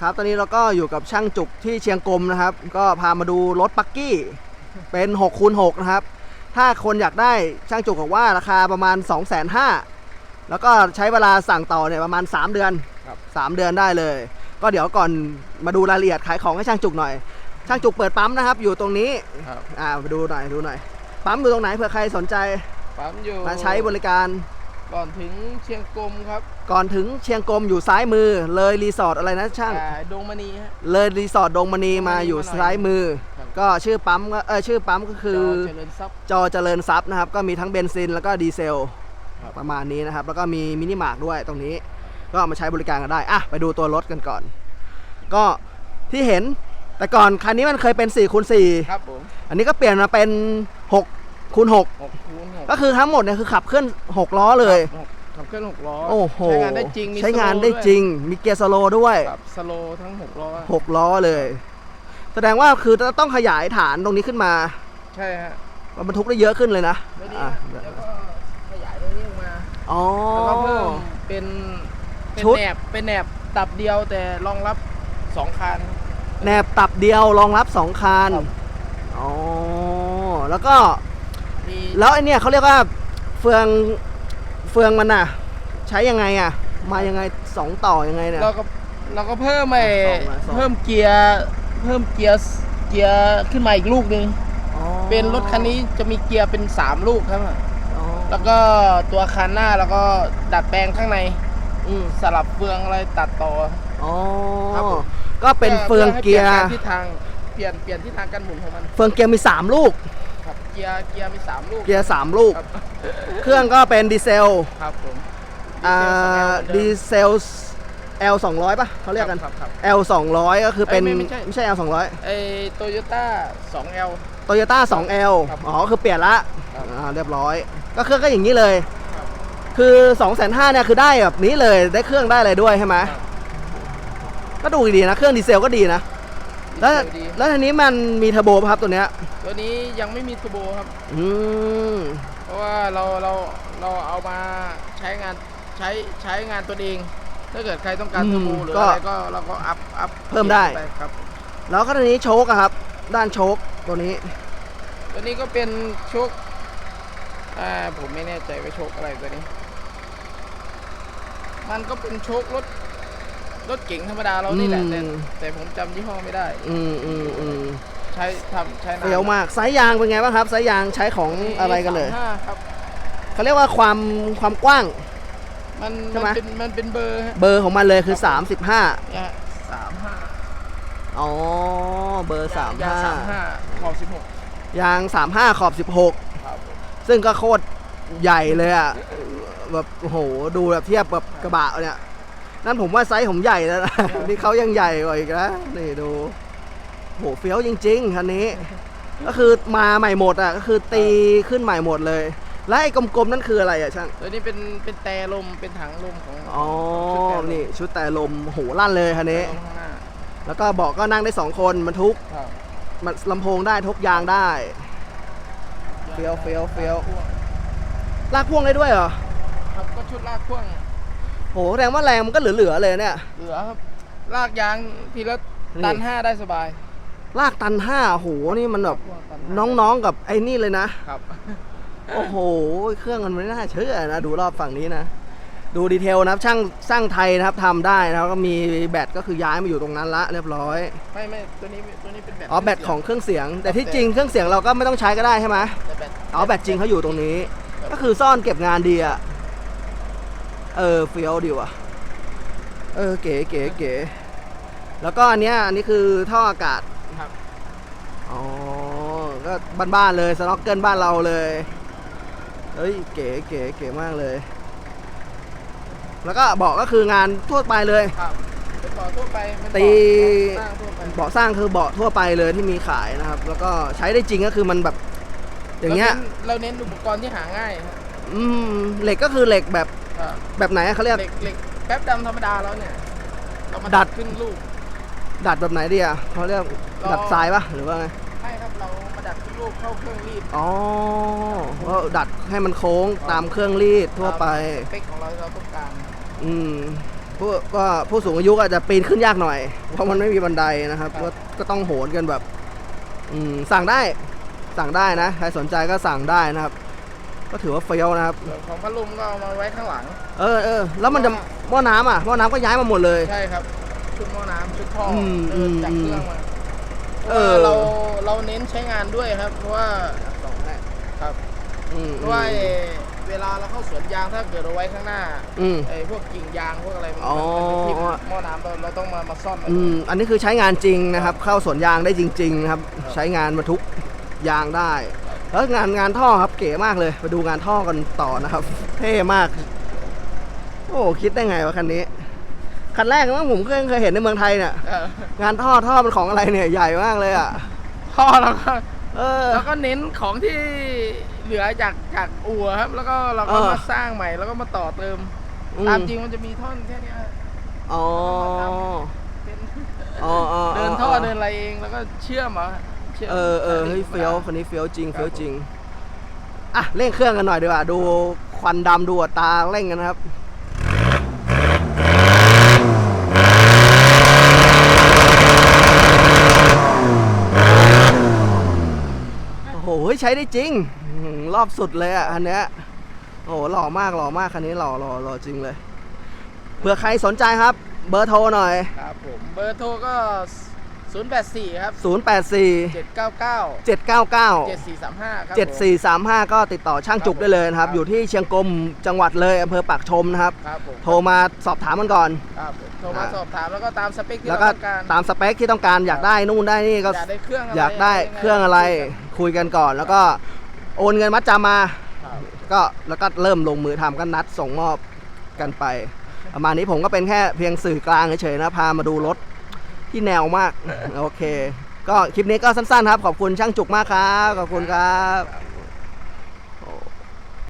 ครับ ตอนนี้เราก็อยู่กับช่างจุกที่เชียงกงนะครับ ก็พามาดูรถปักกี้ เป็น6คูณ6นะครับ ถ้าคนอยากได้ช่างจุกบอกว่าราคาประมาณ 2 5 0 0 0 0แล้วก็ใช้เวลาสั่งต่อเนี่ยประมาณ 3 เดือน ครับ 3 เดือนได้เลย ก็เดี๋ยวก่อนมาดูรายละเอียดขายของให้ช่างจุกหน่อย ช่างจุกเปิดปั๊มนะครับ อยู่ตรงนี้ ครับอ่ามาดูหน่อยดูหน่อย ปั๊มอยู่ตรงไหนเผื่อใครสนใจปั๊มอยู่มาใช้บริการ ก่อนถึงเชียงกงครับก่อนถึงเชียงกงอยู่ซ้ายมือ เลยรีสอร์ทอะไรนะช่าง อ่าดงมณีฮะ เลยรีสอร์ทดงมณีมาอยู่ดงมณีมาหน่อยซ้ายมือ ครับ ก็ชื่อปั๊มก็เออชื่อปั๊มก็คือ จเจริญทรัพย์ จอเจริญทรัพย์นะครับ ก็มีทั้งเบนซินแล้วก็ดีเซลครับ ประมาณนี้นะครับ แล้วก็มีมินิมาร์กด้วยตรงนี้ ก็เอามาใช้บริการกันได้อะไปดูตัวรถกันก่อน ก็ที่เห็นแต่ก่อนคันนี้มันเคยเป็น4คูณครับผม4อันนี้ก็เปลี่ยนมาเป็น6 คูณหกคูณหก6ก็คือทั้งหมดเนี่ยคือขับเคลื่อน6ล้อเลยหกขับเคลื่อนหกล้อโอ้โห ใช้งานได้จริงมีใช้งานสโลว์ได้วยจริง มีเกียร์สโลว์ด้วยครับสโลว์ทั้งหกล้อ6ล้อเลย แสดงว่าคือต้องขยายฐานตรงนี้ขึ้นมาใช่ฮะมันบรรทุกได้เยอะขึ้นเลยนะแล้วนี่อะฮะแล้วก็ขยายตรงนี้ออกมาอ๋อ แล้วก็เพิ่มเป็นเป็นชุด แหนบเป็นแหนบตับเดียวแต่รองรับสองคัน แหนบตับเดียวรองรับสองคัน ครับ อ๋อ แล้วก็ มีแล้วไอเนี่ยเขาเรียกว่าเฟืองเฟืองมันน่ะ ใช้ยังไงอะ มายังไงสองต่อยังไงเนี่ย เราก็เราก็เพิ่มไอ้สองนะสอง เพิ่มเกียร์เพิ่มเกียร์เกียร์ขึ้นมาอีกลูกหนึ่งอ๋อเป็นรถคันนี้จะมีเกียร์เป็น3ลูกครับ อ๋อแล้วก็ตัวคันหน้าแล้วก็ดัดแปลงข้างในอืมสลับเฟืองอะไรตัดต่อ อ๋อครับผม ก็เป็นเฟืองเกียร์ พื่อให้ปลี่นทิศทางเปลี่ยนเปลี่ยนทิศทางการหมุนของมัน เฟืองเกียร์มีสามลูกครับ เกียร์เกียร์มี3ลูกเกียร์สามลูก ครับเครื่องก็เป็นดีเซลครับผมอ่าดีดีเซลเซล L 200ป่ะเขาสองเรียกกัน ครับครับ L 200ก็คือเป็นเอ้ยไม่ไม่ใช่ ไม่ใช่ L 200 ไอโตโยต้า 2L โตโยต้า 2L ครับอ๋อ คือเปลี่ยนละครับ อ่าเรียบร้อย ก็เครื่องก็อย่างนี้เลยครับคือ2 5 0 0 0เนี่ยคือได้แบบนี้เลย ได้เครื่องได้อะไรด้วยใช่ไหมครับก็ดูดีนะ เครื่องดีเซลก็ดีนะ แล้วดีเซลดี แล้วทีนี้มันมีเทอร์โบป่ะครับตัวเนี้ยตัวนี้ยังไม่มีทูโบครับ อืมเพราะว่าเราเราเราเอามาใช้งานใช้ใช้งานตัวเอง ถ้าเกิดใครต้องการอืมทูโบหรือก็อะไรก็เราก็อัพอัพเพิ่มได้ปครับ แล้วก็ทีนี้โชคอะครับ ด้านโชคตัวนี้ ตัวนี้ก็เป็นโชคอ่าผมไม่แน่ใจว่าโชคอะไรตัวนี้ มันก็เป็นโชครถ รถเก๋งธรรมดาเรานี่แหละแต่อืม แต่ผมจำยี่ห้อไม่ได้ อืมอืมอืมใช้ทำใช้นานเฟี้ยวมากไซส์ยางเป็นไงบ้างครับไซส์ยางใช้ของอะไรกันเลยสามห้าครับ เขาเรียกว่าความความกว้าง มันใช่ไหม มันเป็นมันเป็นเบอร์ฮะเบอร์ของมันเลยคือครับ35เนี่ยสามห้าอ๋อเบอร์ ยางสามห้าขอบสิบหก35 ยาง 35 ขอบ ครับผม16 ซึ่งก็โคตรใหญ่เลยอะแบบโอ้โหดูแบบเทียบกับกระบะเนี่ย นั่นผมว่าไซส์ผมใหญ่แล้วนะ นี่เขายังใหญ่กว่าอีกนะนี่ดูโหเฟี้ยวจริงๆคันนี้ ก็คือมาใหม่หมดอะก็คือตีขึ้นใหม่หมดเลย แล้วไอ้กลมๆนั่นคืออะไรอะช่างตัวนี้เป็นเป็นแต่ลมเป็นถังลมของอ๋อชุดแต่ลมนี่ชุดแต่ลมโหลั่นเลยคันนี้แต่ลมข้างหน้าแล้วก็เบาะก็นั่งได้สองคนบรรทุกครับมันลำโพงได้ทุกยางได้เฟี้ยวเฟี้ยวเฟี้ยวพ่วงลากพ่วงได้ด้วยเหรอ ครับก็ชุดลากพ่วง โหแสดงว่าแรงมันก็เหลือๆเลยเนี่ย เหลือครับ ลากยางทีละนี่ตันห้าได้สบายลากตันห้าโหนี่มันแบบพ่วงตัห้าน้องๆกับไอ้นี่เลยนะ ครับ โอ้โห เครื่องมันไม่น่าเชื่อนะ ดูรอบฝั่งนี้นะ ดูดีเทลนะครับ ช่างสร้างไทยนะครับทำได้นะครับก็มีแบตก็คือย้ายมาอยู่ตรงนั้นละเรียบร้อย ไม่ไม่ตัวนี้ตัวนี้เป็นแบตอ๋อแบตของเครื่องเสียง แต่ที่จริงเครื่องเสียงเราก็ไม่ต้องใช้ก็ได้ใช่ไหมแต่แบต อ๋อแบตจริงเขาอยู่ตรงนี้ ก็คือซ่อนเก็บงานดีอะ เออเฟี้ยวดีว่ะ เออเก๋เก๋เก๋แล้วก็อันเนี้ยอันนี้คือท่ออากาศครับ อ๋อ ก็บ้านๆเลยสน็อกเกิลบ้านเราเลยเฮ้ยเก๋เก๋เก๋มากเลย แล้วก็เบาะก็คืองานทั่วไปเลย ครับเป็นบ่อทั่วไปเป็นบ่อตีสร้างทั่วไปเบาะสร้างคือเบาะทั่วไปเลยที่มีขายนะครับ แล้วก็ใช้ได้จริงก็คือมันแบบ อย่างเงี้ยเราเน้นอุปกรณ์ที่หาง่ายครับอืมเหล็กก็คือเหล็กแบบครับ แบบไหนอะเขาเรียก เหล็กเหล็กแป๊บดำธรรมดาแล้วเนี่ย เรามาดัดัด ดขึ้นลูก ดัดแบบไหนดีอะเขาเรียกเรา ดัดทรายปะหรือว่าไงใช่ครับเรามาดัดขึ้นลูกเข้าเครื่องรีด อ๋อก็ดัดให้มันโค้งตามเครื่องรีดทั่วไป สเปคของเราเราต้องการอืมผู้ก็ผู้สูงอายุก็อาจจะปีนขึ้นยากหน่อย เพราะมันไม่มีบันไดนะครับครับก็ก็ต้องโหนกันแบบ อืมสั่งได้ สั่งได้นะ ใครสนใจก็สั่งได้นะครับ ก็ถือว่าเฟี้ยวนะครับ ส่วนของพัดลมก็เอามาไว้ข้างหลัง เออเออแล้วมันจะหม้อน้ำอะหม้อน้ำก็ย้ายมาหมดเลย ใช่ครับ ชุดหม้อน้ำชุดท่ออมเดินจากอืมเครื่องมาเพเอราะอ ว่าเราเราเน้นใช้งานด้วยครับ เพราะว่าสองแน่ครับอืมเพราะว่าไอ้เวลาเราเข้าสวนยางถ้าเกิดเอาไว้ข้างหน้าอืม ไอ้พวกกิ่งยางพวกอะไรมันอ๋อ มันจะทิ่มหม้อน้ำเราเราต้องมามาซ่อมมัน อืม อันนี้คือใช้งานจริงนะครับ เข้าสวนยางได้จริงๆนะครับ ใช้งานบรรทุกยางได้ แล้วงานงานท่อครับเก๋มากเลยมาดูงานท่อกันต่อนะครับ เท่มาก โอ้คิดได้ไงวะคันนี้ คันแรกมั้งผมเคยเคยเห็นในเมืองไทยเนี่ยเอองานท่อท่อมันของอะไรเนี่ยใหญ่มากเลยอะท่อเราก็เออแล้วก็เน้นของที่เหลือจากจากอู่ครับ แล้วก็เราก็เออมาสร้างใหม่แล้วก็มาต่อเติมอืมตามจริงมันจะมีท่อนแค่เนี้ยอ๋อเป็นอ๋ออ๋อเดินท่อเดินอะไรเองแล้วก็เชื่อมเหรอเชื่อม เออเออเฮ้ยเฟี้ยวคนนี้เฟี้ยวจริงเฟี้ยวจริงอะเร่งเครื่องกันหน่อยดีกว่าดูควันดำดูอัตราเร่งกันนะครับโอ้โหใช้ได้จริงอื้อหือรอบสุดเลยอะอันเนี้ยโอ้โหหล่อมากหล่อมากคันนี้หล่อหล่อหล่อจริงเลยเผื่อใครสนใจครับ เบอร์โทรหน่อยครับผมเบอร์โทรก็ 084 ครับ 084 799 799 7435 ครับผม 7435 ก็ติดต่อช่างจุกได้เลยนะครับ ครับอยู่ที่เชียงกงจังหวัดเลยอำเภอปากชมนะครับ ครับผมโทรมาสอบถามมันก่อน ครับผมโทรมาอ่า สอบถามแล้วก็ตามสเปคที่แล้วเราก็ต้องการ ตามสเปคที่ต้องการอยากได้นู่นได้นี่ก็อยากได้เครื่องอะไรอยากได้ยังงเครื่องอะไรคุยกันก่อน แล้วก็โอนเงินมัดจำมา ครับก็แล้วก็เริ่มลงมือทำก็นัดส่งมอบกันไป ประมาณนี้ผมก็เป็นแค่เพียงสื่อกลางเฉยๆนะพามาดูรถ ที่แนวมาก โอเค ก็คลิปนี้ก็สั้นๆครับ ขอบคุณช่างจุกมากครับ ขอบคุณครับ